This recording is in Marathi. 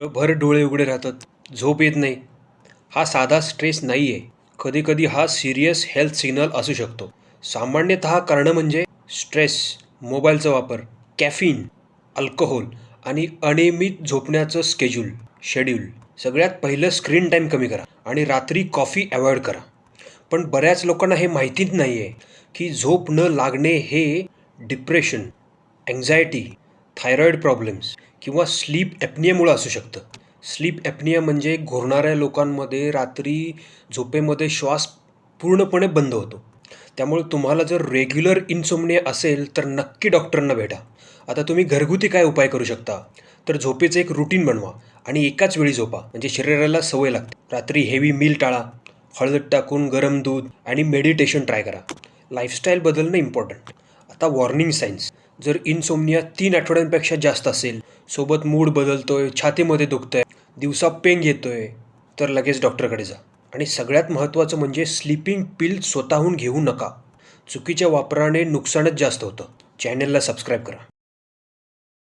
भर डोळे उघडे राहतात. झोप येत नाही. हा साधा स्ट्रेस नाही आहे कधीकधी हा सिरियस हेल्थ सिग्नल असू शकतो. सामान्यतः कारणं म्हणजे स्ट्रेस मोबाईलचा वापर कॅफिन अल्कोहोल आणि अनियमित झोपण्याचं स्केड्यूल शेड्यूल सगळ्यात पहिलं स्क्रीन टाईम कमी करा आणि रात्री कॉफी अवॉइड करा. पण बऱ्याच लोकांना हे माहितीच नाही आहे की झोप न लागणे हे डिप्रेशन अँझायटी थायरॉईड प्रॉब्लेम्स किंवा स्लीप ॲपनियामुळं असू शकतं. स्लीप ॲपनिया म्हणजे घोरणाऱ्या लोकांमध्ये रात्री झोपेमध्ये श्वास पूर्णपणे बंद होतो. त्यामुळे तुम्हाला जर रेग्युलर इन्सोमनिया असेल तर नक्की डॉक्टरांना भेटा. आता तुम्ही घरगुती काय उपाय करू शकता? तर झोपेचं एक रुटीन बनवा आणि एकाच वेळी झोपा. म्हणजे शरीराला सवय लागते. रात्री हेवी मील टाळा हळद टाकून गरम दूध आणि मेडिटेशन ट्राय करा. लाईफस्टाईल बदलणं इम्पॉर्टंट आता वॉर्निंग सायन्स जर इन्सोमनिया तीन आठवड्यांपेक्षा जास्त असेल सोबत मूड बदलतोय छातीमध्ये दुखतंय दिवसा पेंग येतोय तर लगेच डॉक्टरकडे जा. आणि सगळ्यात महत्त्वाचं म्हणजे स्लीपिंग पिल स्वतःहून घेऊ नका. चुकीच्या वापराने नुकसानच जास्त होतं. चॅनलला सबस्क्राईब करा.